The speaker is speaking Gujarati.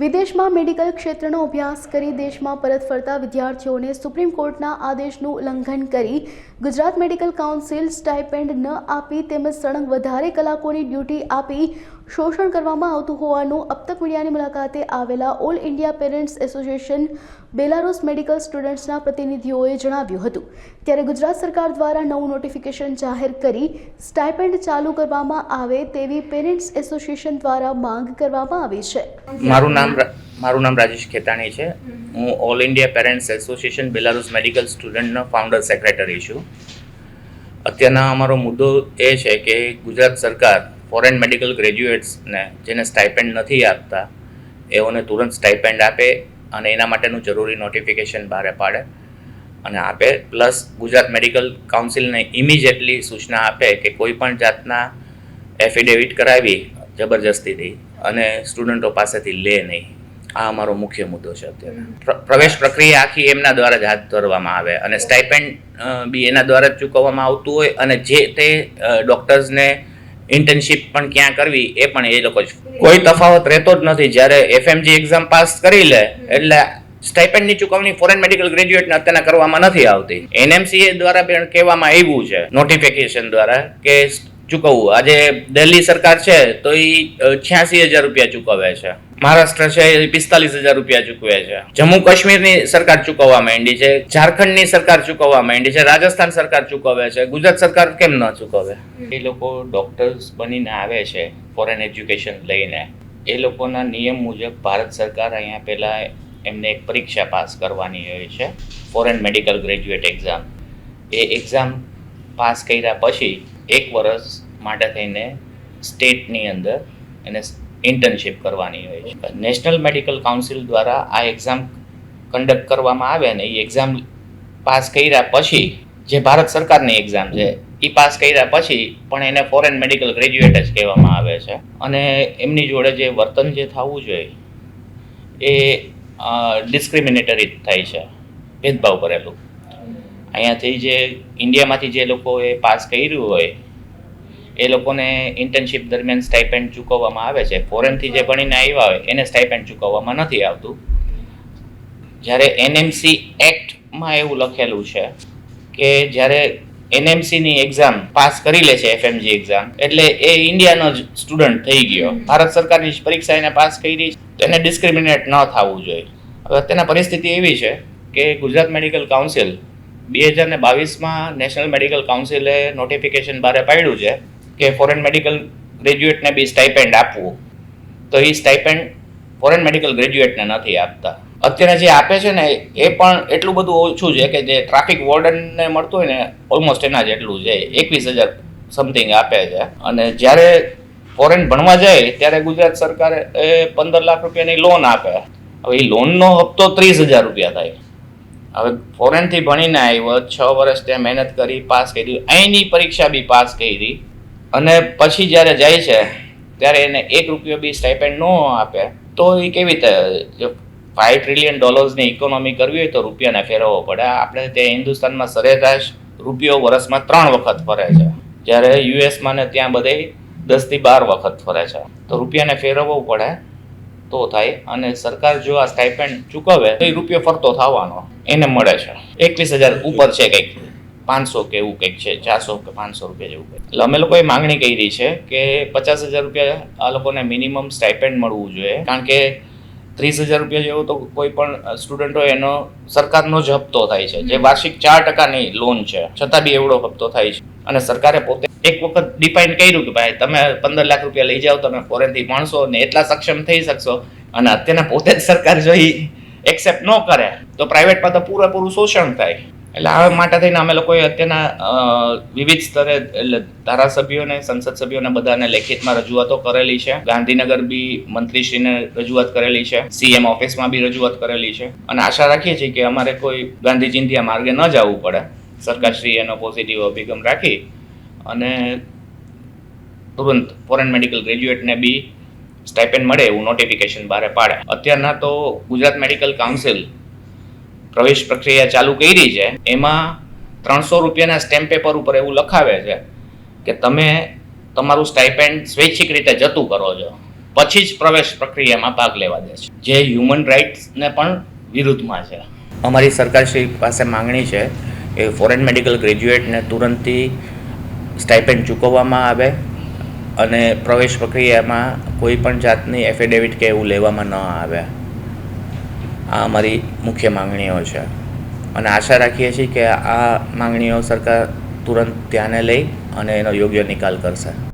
વિદેશમાં મેડિકલ ક્ષેત્રનો અભ્યાસ કરી દેશમાં પરત ફરતા વિદ્યાર્થીઓને સુપ્રીમ કોર્ટના આદેશનું ઉલ્લંઘન કરી ગુજરાત મેડિકલ કાઉન્સિલ સ્ટાઇપેન્ડ ન આપી તેમજ સળંગ વધારે કલાકોની ડ્યુટી આપી શોષણ કરવામાં આવતું હોવાનું અબતક મીડિયાની મુલાકાતે આવેલા all India parents association Belarus medical સ્ટુડન્ટ્સના પ્રતિનિધિઓએ જણાવ્યું હતું ત્યારે ગુજરાત સરકાર દ્વારા નવું નોટિફિકેશન જાહેર કરી સ્ટાઇપેન્ડ ચાલુ કરવામાં આવે તેવી પેરેન્ટ્સ એસોસિએશન દ્વારા માંગ કરવામાં આવી છે. મારું નામ મારું નામ રાજેશ ખેતાણી છે. હું all India parents association Belarus medical સ્ટુડન્ટનો founder secretary છું. અત્યારના અમારો મુદ્દો એ છે કે ગુજરાત સરકાર ફોરેન મેડિકલ ગ્રેજ્યુએટ્સને જેને સ્ટાઇપેન્ડ નથી આપતા એઓને તુરંત સ્ટાઇપેન્ડ આપે અને એના માટેનું જરૂરી નોટિફિકેશન બહાર પાડે અને આપે. પ્લસ ગુજરાત મેડિકલ કાઉન્સિલને ઇમિજિએટલી સૂચના આપે કે કોઈ પણ જાતના એફિડેવિટ કરાવી જબરજસ્તીથી અને સ્ટુડન્ટો પાસેથી લે નહીં. આ અમારો મુખ્ય મુદ્દો છે અત્યારે. પ્રવેશ પ્રક્રિયા આખી એમના દ્વારા જ હાથ ધરવામાં આવે અને સ્ટાઇપેન્ડ બી એના દ્વારા જ ચૂકવવામાં આવતું હોય અને જે તે ડૉક્ટર્સને ઇન્ટર્નશીપ પણ ક્યાં કરવી એ પણ એ લોકો કોઈ તફાવત રહેતો જ નથી. જ્યારે એફએમજી એક્ઝામ પાસ કરી લે એટલે સ્ટાઇપેન્ડની ચૂકવણી ફોરેન મેડિકલ ગ્રેજ્યુએટને અત્યારના કરવામાં નથી આવતી. એનએમસીએ દ્વારા પણ કહેવામાં આવ્યું છે નોટિફિકેશન દ્વારા કે ચૂકવવું. આજે દિલ્હી સરકાર છે તો એ છ્યાસી હજાર રૂપિયા ચૂકવે છે. મહારાષ્ટ્ર છે, એ પિસ્તાલીસ હજાર રૂપિયા ચૂકવે છે. જમ્મુ કાશ્મીરની સરકાર ચૂકવવા માંડી છે, ઝારખંડની સરકાર ચૂકવવા માંડી છે, રાજસ્થાન સરકાર ચૂકવે છે, ગુજરાત સરકાર કેમ ન ચૂકવે? એ લોકો ડોક્ટર્સ બનીને આવે છે ફોરેન એજ્યુકેશન લઈને. એ લોકોના નિયમ મુજબ ભારત સરકાર અહીંયા પહેલાં એમને એક પરીક્ષા પાસ કરવાની હોય છે ફોરેન મેડિકલ ગ્રેજ્યુએટ એક્ઝામ એ એક્ઝામ પાસ કર્યા પછી એક વર્ષ માટે થઈને સ્ટેટની અંદર એને ઇન્ટર્નશીપ કરવાની હોય છે. નેશનલ મેડિકલ કાઉન્સિલ દ્વારા આ એક્ઝામ કન્ડક્ટ કરવામાં આવે ને એ એક્ઝામ પાસ કર્યા પછી જે ભારત સરકારની એક્ઝામ છે એ પાસ કર્યા પછી પણ એને ફોરેન મેડિકલ ગ્રેજ્યુએટ જ કહેવામાં આવે છે. અને એમની જોડે જે વર્તન જે થવું જોઈએ, એ ડિસ્ક્રિમિનેટરી થાય છે, ભેદભાવ કરેલું અહીંયાથી જે ઇન્ડિયામાંથી જે લોકોએ પાસ કર્યું હોય એ લોકોને ઇન્ટર્નશિપ દરમિયાન સ્ટાઇપેન્ડ ચૂકવવામાં આવે છે. ફોરેનથી જે ભણીને આવ્યા હોય એને સ્ટાઇપેન્ડ ચૂકવવામાં નથી આવતું. જ્યારે એનએમસી એક્ટમાં એવું લખેલું છે કે જ્યારે એનએમસીની એક્ઝામ પાસ કરી લે છે એફએમજી એક્ઝામ એટલે એ ઇન્ડિયાનો જ સ્ટુડન્ટ થઈ ગયો. ભારત સરકારની પરીક્ષા એને પાસ કરી તો એને ડિસ્ક્રિમિનેટ ન થવું જોઈએ. હવે અત્યારના પરિસ્થિતિ એવી છે કે ગુજરાત મેડિકલ કાઉન્સિલ બે હજાર ને બાવીસમાં નેશનલ મેડિકલ કાઉન્સિલે નોટિફિકેશન બહાર પાડ્યું છે કે ફોરેન મેડિકલ ગ્રેજ્યુએટને બી સ્ટાઇપેન્ડ આપવું. તો એ સ્ટાઇપેન્ડ ફોરેન મેડિકલ ગ્રેજ્યુએટને નથી આપતા. અત્યારે જે આપે છે ને, એ પણ એટલું બધું ઓછું છે કે જે ટ્રાફિક વોર્ડનને મળતું હોય ને ઓલમોસ્ટ એના જેટલું છે. એકવીસ હજાર સમથિંગ આપે છે. અને જ્યારે ફોરેન ભણવા જાય, ત્યારે ગુજરાત સરકારે એ પંદર લાખ રૂપિયાની લોન આપે. હવે એ લોનનો હપ્તો ત્રીસ હજાર રૂપિયા થાય. હવે ફોરેનથી ભણીને આવ્યો, છ વર્ષ ત્યાં મહેનત કરી, પાસ કરી, અહીંની પરીક્ષા બી પાસ કરી. અને પછી જ્યારે જાય છે, ત્યારે એને એક રૂપિયો બી સ્ટાઇપેન્ડ ન આપે, તો એ કેવી રીતે ફાઈવ ટ્રિલિયન ડોલર્સની ઇકોનોમી કરવી હોય તો રૂપિયાને ફેરવવો પડે. આપણે ત્યાં હિન્દુસ્તાનમાં સરેરાશ રૂપિયો વર્ષમાં ત્રણ વખત ફરે છે. જ્યારે યુએસમાં ને ત્યાં બધે દસથી બાર વખત ફરે છે. તો રૂપિયાને ફેરવવો પડે, તો થાય. અને સરકાર જો આ સ્ટાઇપેન્ડ ચૂકવે, તો એ રૂપિયો ફરતો થવાનો. એને મળે છે. એકવીસ હજાર ઉપર છે કંઈક. પાંચસો કે એવું કંઈક છે ચારસો કે પાંચસો રૂપિયા જેવું કંઈક. એટલે અમે લોકોએ માંગણી કરી છે કે પચાસ હજાર રૂપિયા આ લોકોને મિનિમમ સ્ટાઇપેન્ડ મળવું જોઈએ. કારણ કે ત્રીસ હજાર રૂપિયા જેવો તો કોઈ પણ સ્ટુડન્ટ હોય એનો સરકારનો જ હપ્તો થાય છે. જે વાર્ષિક ચાર ટકાની લોન છે છતાં બી એવડો હપ્તો થાય છે. અને સરકારે પોતે એક વખત ડિફાઇન કર્યું કે ભાઈ તમે પંદર લાખ રૂપિયા લઈ જાઓ તમે ફોરેનથી ભણશો ને એટલા સક્ષમ થઈ શકશો. અને અત્યારના પોતે જ સરકાર જોઈ એક્સેપ્ટ ન કરે તો પ્રાઇવેટમાં તો પૂરેપૂરું શોષણ થાય. એટલે આ માટે થઈને અમે લોકોએ અત્યારના વિવિધ સ્તરે એટલે ધારાસભ્યોને, સંસદ સભ્યોને બધાને લેખિતમાં રજૂઆતો કરેલી છે. ગાંધીનગર બી મંત્રીશ્રીને રજૂઆત કરેલી છે. સીએમ ઓફિસમાં બી રજૂઆત કરેલી છે. અને આશા રાખીએ છીએ કે અમારે કોઈ ગાંધીજીથી આ માર્ગે ન જવું પડે. સરકારશ્રી એનો પોઝિટિવ અભિગમ રાખી અને તુરંત ફોરેન મેડિકલ ગ્રેજ્યુએટને બી સ્ટાઇપેન્ડ મળે એવું નોટિફિકેશન બહાર પાડે. અત્યારના તો ગુજરાત મેડિકલ કાઉન્સિલ પ્રવેશ પ્રક્રિયા ચાલુ કરી છે, એમાં ત્રણસો રૂપિયાના સ્ટેમ્પ પેપર ઉપર એવું લખાવે છે કે તમે તમારું સ્ટાઇપેન્ડ સ્વૈચ્છિક રીતે જતું કરો છો. પછી જ પ્રવેશ પ્રક્રિયામાં ભાગ લેવા દે છે. જે હ્યુમન રાઇટ્સને પણ વિરુદ્ધમાં છે. અમારી સરકારશ્રી પાસે માંગણી છે કે ફોરેન મેડિકલ ગ્રેજ્યુએટને તુરંતથી સ્ટાઇપેન્ડ ચૂકવવામાં આવે અને પ્રવેશ પ્રક્રિયામાં કોઈ પણ જાતની એફિડેવિટ કે એવું લેવામાં ન આવે. આ અમારી મુખ્ય માંગણીઓ છે. અને આશા રાખીએ છીએ કે આ માંગણીઓ સરકાર તુરંત ધ્યાને લઈ અને એનો યોગ્ય નિકાલ કરશે.